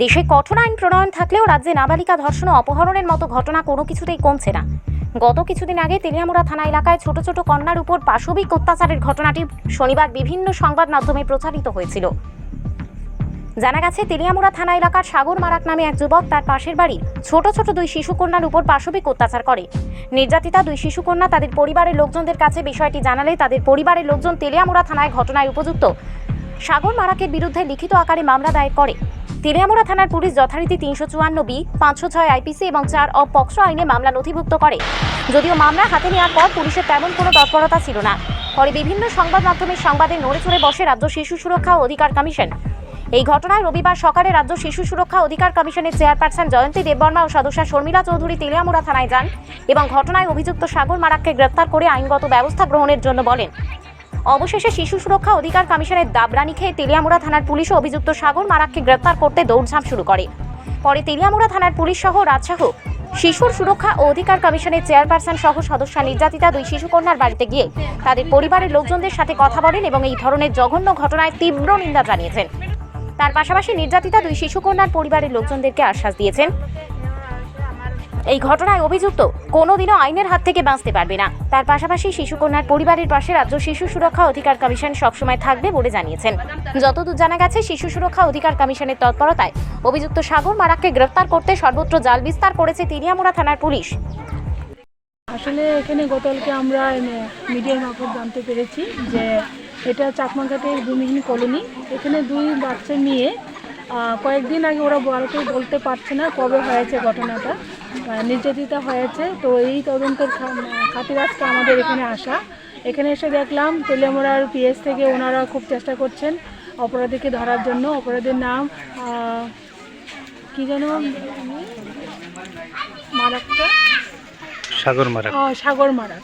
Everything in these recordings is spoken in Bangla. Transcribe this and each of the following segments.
দেশে কঠোর আইন প্রণয়ন থাকলেও রাজ্যে নাবালিকা ধর্ষণ ও অপহরণের মতো ঘটনা কোনো কিছুতেই কমছে না। গত কিছুদিন আগে তেলিয়ামুড়া থানা এলাকায় ছোট ছোট কন্যার উপর পাশবিক অত্যাচারের ঘটনাটি শনিবার বিভিন্ন সংবাদ মাধ্যমে প্রচারিত হয়েছিল। জানা গেছে, তেলিয়ামুড়া থানা এলাকার সাগর মারাক নামে এক যুবক তার পাশের বাড়ির ছোট ছোট দুই শিশুকন্যার উপর পাশবিক অত্যাচার করে। নির্যাতিতা দুই শিশুকন্যা তাদের পরিবারের লোকজনদের কাছে বিষয়টি জানালে তাদের পরিবারের লোকজন তেলিয়ামুড়া থানায় ঘটনায় উপযুক্ত। সাগর মারাকের বিরুদ্ধে লিখিত আকারে মামলা দায়ের করে। তেলিয়ামুড়া থানার পুলিশ যথারীতি তিনশো চুয়ান্ন বি, পাঁচশো ছয় আইপিসি এবং চার অ পক্সো আইনে মামলা নথিভুক্ত করে। যদিও মামলা হাতে নেওয়ার পর পুলিশের তেমন কোনো তৎপরতা ছিল না। পরে বিভিন্ন সংবাদ মাধ্যমের সংবাদে নড়ে চড়ে বসে রাজ্য শিশু সুরক্ষা অধিকার কমিশন। এই ঘটনায় রবিবার সকালে রাজ্য শিশু সুরক্ষা অধিকার কমিশনের চেয়ারপারসন জয়ন্তী দেববর্মা ও সদস্যা শর্মিলা চৌধুরী তেলিয়ামুড়া থানায় যান এবং ঘটনায় অভিযুক্ত সাগর মারাককে গ্রেপ্তার করে আইনগত ব্যবস্থা গ্রহণের জন্য বলেন। অবশেষে শিশু সুরক্ষা অধিকার কমিশনের দাবরানি খেয়ে তেলিয়ামুড়া থানার পুলিশও অভিযুক্ত সাগর মারাককে গ্রেপ্তার করতে দৌড়ঝাঁপ শুরু করে। পরে তেলিয়ামুড়া থানার পুলিশ সহ রাজশাহ, শিশুর সুরক্ষা ও অধিকার কমিশনের চেয়ারপারসন সহ সদস্য নির্যাতিতা দুই শিশুকন্যার বাড়িতে গিয়ে তাদের পরিবারের লোকজনদের সাথে কথা বলেন এবং এই ধরনের জঘন্য ঘটনায় তীব্র নিন্দা জানিয়েছেন। তার পাশাপাশি নির্যাতিতা দুই শিশুকন্যার পরিবারের লোকজনদেরকে আশ্বাস দিয়েছেন। এই ঘটনায় অভিযুক্ত কোনোদিনও আইনের হাত থেকে বাঁচতে পারবে না। তার পাশাপাশি শিশুকন্যার পরিবারের পাশে রাজ্য শিশু সুরক্ষা অধিকার কমিশন সবসময় থাকবে বলে জানিয়েছেন। যতদূর জানা গেছে শিশু সুরক্ষা অধিকার কমিশনের তৎপরতায় অভিযুক্ত সাগর মারাককে গ্রেফতার করতে সর্বত্র জাল বিস্তার করেছে তিনিয়ামুড়া থানার পুলিশ। আসলে এখানে গতকালকে আমরা মিডিয়ার মারফত জানতে পেরেছি যে এটা চাকমাঘাটের ভূমিহীন কলোনি। এখানে দুই বাচ্চা আহ, কয়েকদিন আগে ওরা বলতে বলতে পারছে না কবে হয়েছে ঘটনাটা। নির্যাতিতা হয়েছে। তো এই তদন্তের খাতির আজকে আমাদের এখানে আসা। এখানে এসে দেখলাম তেলিয়ামোড়ার পিএস থেকে ওনারা খুব চেষ্টা করছেন অপরাধীকে ধরার জন্য। অপরাধীর নাম কি যেন? মারাকটা সাগর মারা সাগর মারা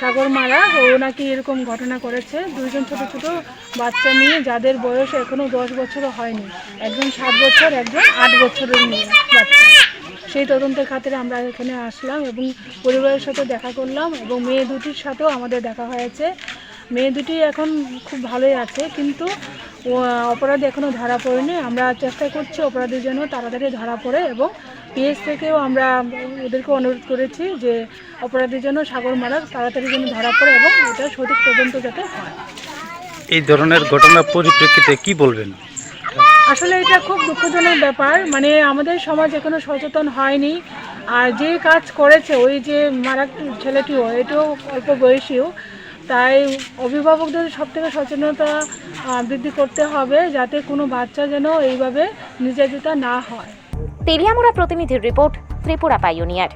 সাগর মারা ও নাকি এরকম ঘটনা করেছে। দুইজন ছোট ছোট বাচ্চা নিয়ে যাদের বয়স এখনও দশ বছরও হয়নি। একজন সাত বছর একজন আট বছরের মেয়ে বাচ্চা। সেই তদন্তের খাতিরে আমরা এখানে আসলাম এবং পরিবারের সাথে দেখা করলাম এবং মেয়ে দুটির সাথেও আমাদের দেখা হয়েছে। মেয়ে দুটি এখন খুব ভালোই আছে, কিন্তু অপরাধ এখনও ধরা পড়েনি। আমরা চেষ্টা করছি অপরাধী জন্য তাড়াতাড়ি ধরা পড়ে এবং পিএস থেকেও আমরা ওদেরকে অনুরোধ করেছি যে অপরাধী যেন সাগর মারা তাড়াতাড়ি যেন ধরা পড়ে এবং এটা সঠিক তদন্ত যাতে হয়। এই ধরনের ঘটনার পরিপ্রেক্ষিতে কি বলবেন? আসলে এটা খুব দুঃখজনক ব্যাপার। মানে আমাদের সমাজ এখনও সচেতন হয়নি। আর যে কাজ করেছে, ওই যে মারা ছেলেটিও এটাও অল্প বয়সীও, তাই অভিভাবকদের সব থেকে সচেতনতা বৃদ্ধি করতে হবে যাতে কোনো বাচ্চা যেন এইভাবে নির্যাতিতা না হয়। তেলিয়ামুড়া প্রতিনিধির রিপোর্ট, ত্রিপুরা পাইওনিয়ার।